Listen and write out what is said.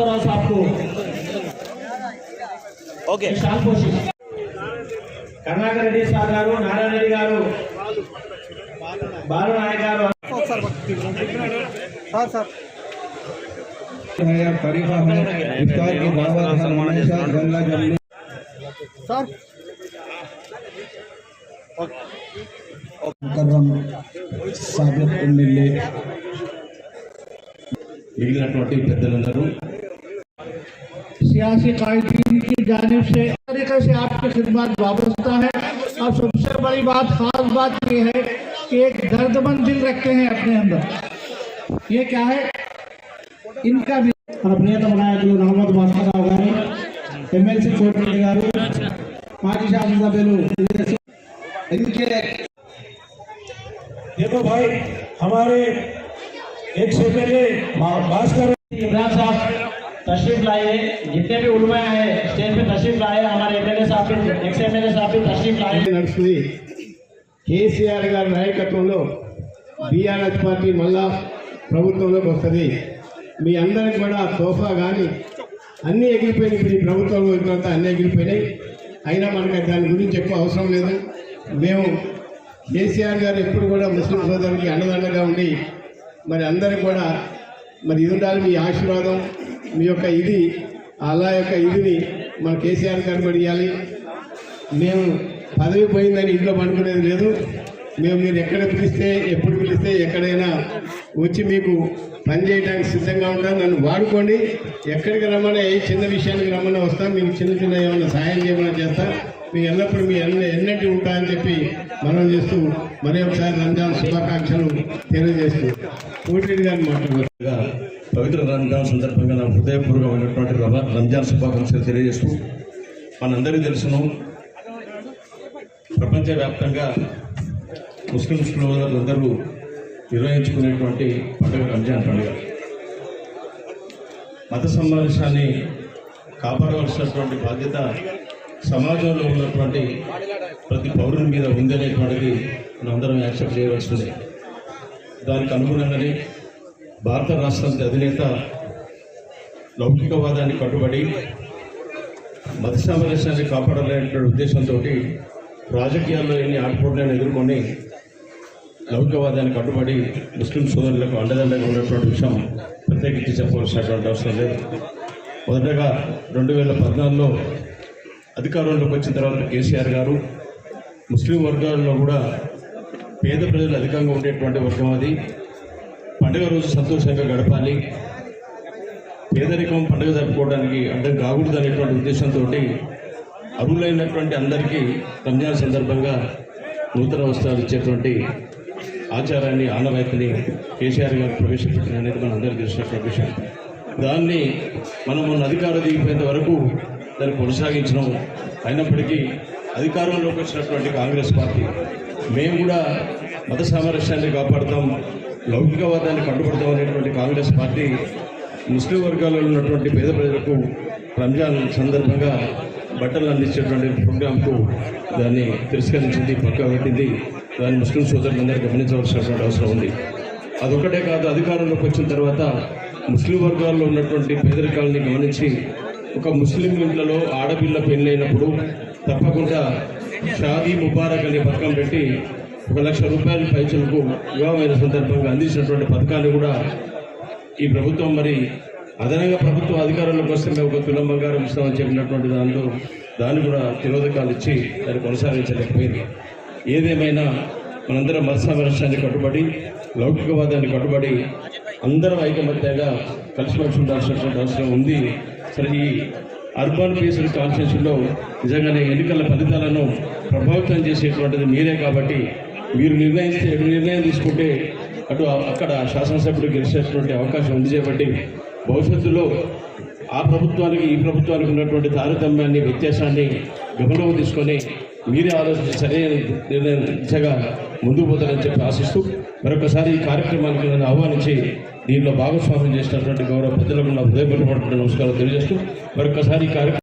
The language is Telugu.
माधवराव साहब को ఓకే शाल कोशिश కరుణాకర్ రెడ్డి సార్ గారు నారాయణ రెడ్డి గారు బాలు నాయక్ గారు है तरीका है इफ्तार की दावत सियासी कायदीन की जानब से इस तरीके से आपकी खिदमत वाबस्ता है और सबसे बड़ी बात खास बात ये है कि एक दर्दमंद दिल रखते हैं अपने अंदर ये क्या है इनका भी మన ప్రియతమ నాయకులు నహమ్మద్ భాస్కరరావు గారు ఎమ్మెల్సీ కోటిరెడ్డి గారు మాజీ శాసనసభ్యులు इनके देखो भाई हमारे एक से पहले भास्कर इमरान साहब तशरीफ लाए जितने भी उलमा है स्टेज पे तशरीफ लाए हमारे एमएलए साहब भी एक्स एमएलए साहब भी तशरीफ लाए నడుస్తుంది కేసీఆర్ గారి నాయకత్వంలో బీఆర్ఎస్ పార్టీ మళ్ళా ప్రభుత్వంలోకి వస్తుంది మీ అందరికి కూడా తోఫా కానీ అన్నీ ఎగిరిపోయినాయి ఇప్పుడు ఈ ప్రభుత్వంలో వచ్చినంత అన్నీ ఎగిరిపోయినాయి అయినా మనకి దాని గురించి ఎక్కువ అవసరం లేదు మేము కేసీఆర్ గారు ఎప్పుడు కూడా ముస్లిం సోదరులకి అండదండగా ఉండి మరి అందరికి కూడా మరి ఇది ఉండాలి మీ ఆశీర్వాదం మీ యొక్క ఇది అలా యొక్క ఇదిని మన కేసీఆర్ గారు పడియాలి మేము పదవి పోయిందని ఇంట్లో పండుకునేది లేదు. మేము మీరు ఎక్కడ పిలిస్తే ఎప్పుడు పిలిస్తే ఎక్కడైనా వచ్చి మీకు పని చేయడానికి సిద్ధంగా ఉంటాం. నన్ను వాడుకోండి. ఎక్కడికి రమ్మన్నా ఏ చిన్న విషయానికి రమ్మన్నా వస్తాం. మీకు చిన్న చిన్న ఏమైనా సహాయం చేయమని చేస్తా. మీకు ఎల్లప్పుడూ మీ ఎన్న ఎన్నటి ఉంటా అని చెప్పి మనం చేస్తూ మరే ఒకసారి రంజాన్ శుభాకాంక్షలు తెలియజేస్తూ. కోటిరెడ్డి గారిని మాట్లాడుతున్నారు పవిత్ర రంజాన్ సందర్భంగా నా హృదయపూర్వకమైనటువంటి రంజాన్ శుభాకాంక్షలు తెలియజేస్తూ మనందరికీ తెలుసును. ప్రపంచవ్యాప్తంగా ముస్లిం సోదరులందరూ నిర్వహించుకునేటువంటి పండుగ రంజాన్ పండుగ. మత సమావేశాన్ని కాపాడవలసినటువంటి బాధ్యత సమాజంలో ఉన్నటువంటి ప్రతి పౌరుని మీద ఉందనేటువంటిది మనందరం యాక్సెప్ట్ చేయవలసిందే. దానికి అనుగుణంగానే భారత రాష్ట్రానికి అధినేత లౌకికవాదాన్ని కట్టుబడి మత సామరస్యాన్ని కాపాడాలనేటువంటి ఉద్దేశంతో రాజకీయాల్లో ఎన్ని ఆటపోట్లను ఎదుర్కొని లౌకికవాదాన్ని కట్టుబడి ముస్లిం సోదరులకు అండదండగా ఉన్నటువంటి విషయం ప్రత్యేకించి చెప్పవలసినటువంటి అవసరం లేదు. మొదటగా రెండు వేల పద్నాలుగులో అధికారంలోకి వచ్చిన తర్వాత కేసీఆర్ గారు ముస్లిం వర్గాల్లో కూడా పేద ప్రజలు అధికంగా ఉండేటువంటి వర్గం అది. పండుగ రోజు సంతోషంగా గడపాలి. పేదరికం పండుగ జరుపుకోవడానికి అంటే కాకూడదు అనేటువంటి ఉద్దేశంతో అరువులైనటువంటి అందరికీ రంజాన్ సందర్భంగా నూతన వస్త్రాలు ఇచ్చేటువంటి ఆచారాన్ని ఆనవాయితీని కేసీఆర్ గారు ప్రవేశపెట్టిన అనేది మన అందరికీ తెలిసినటువంటి విషయం దాన్ని మనం మొన్న అధికారం దిగిపోయేంత వరకు దాన్ని కొనసాగించడం అయినప్పటికీ అధికారంలోకి వచ్చినటువంటి కాంగ్రెస్ పార్టీ. మేము కూడా మత సామరస్యాన్ని కాపాడుతాం. లౌకికవాదాన్ని కట్టుబడతాం కాంగ్రెస్ పార్టీ ముస్లిం వర్గాల్లో ఉన్నటువంటి పేద ప్రజలకు రంజాన్ సందర్భంగా బట్టలు అందించేటువంటి ప్రోగ్రాంకు దాన్ని తిరస్కరించింది పక్కా పెట్టింది. దాన్ని ముస్లిం సోదరులందరూ గమనించవలసినటువంటి అవసరం ఉంది. అదొకటే కాదు అధికారంలోకి వచ్చిన తర్వాత ముస్లిం వర్గాల్లో ఉన్నటువంటి పేదరికాలని గమనించి ఒక ముస్లిం ఇంట్లలో ఆడపిల్ల పెళ్ళైనప్పుడు తప్పకుండా షాదీ ముబారక్ అనే పథకం పెట్టి ఒక లక్ష రూపాయల పైసలకు వివాహమైన సందర్భంగా అందించినటువంటి పథకాన్ని కూడా ఈ ప్రభుత్వం మరి అదనంగా ప్రభుత్వం అధికారంలోకి వస్తే మేము ఒక తులం బంగారం ఇస్తామని చెప్పినటువంటి దానిలో దాన్ని కూడా తిరోధకాలు ఇచ్చి దాన్ని కొనసాగించలేకపోయింది. ఏదేమైనా మనందరం మత కట్టుబడి లౌకికవాదాన్ని కట్టుబడి అందరం ఐకమత్యంగా కలిసిమెలిసి ఉండాల్సినటువంటి అవసరం ఉంది. సరే ఈ అర్బన్ బేస్డ్ కాన్స్టిట్యూషన్లో నిజంగానే ఎన్నికల ఫలితాలను ప్రభావితం చేసేటువంటిది మీరే కాబట్టి మీరు నిర్ణయిస్తే నిర్ణయం తీసుకుంటే అటు అక్కడ శాసనసభ్యుడు గెలిచేటువంటి అవకాశం ఉంది కాబట్టి భవిష్యత్తులో ఆ ప్రభుత్వానికి ఈ ప్రభుత్వానికి ఉన్నటువంటి తారతమ్యాన్ని వ్యత్యాసాన్ని గమనంలో తీసుకొని మీరే ఆలోచించి సరైన నిర్ణయం దిశగా ముందుకు పోతారని చెప్పి ఆశిస్తూ మరొకసారి ఈ కార్యక్రమానికి నన్ను ఆహ్వానించి దీనిలో భాగస్వామ్యం చేసినటువంటి గౌరవ పెద్దలకు నా హృదయపూర్వక నమస్కారం తెలియజేస్తూ మరొకసారి ఈ కార్యక్రమం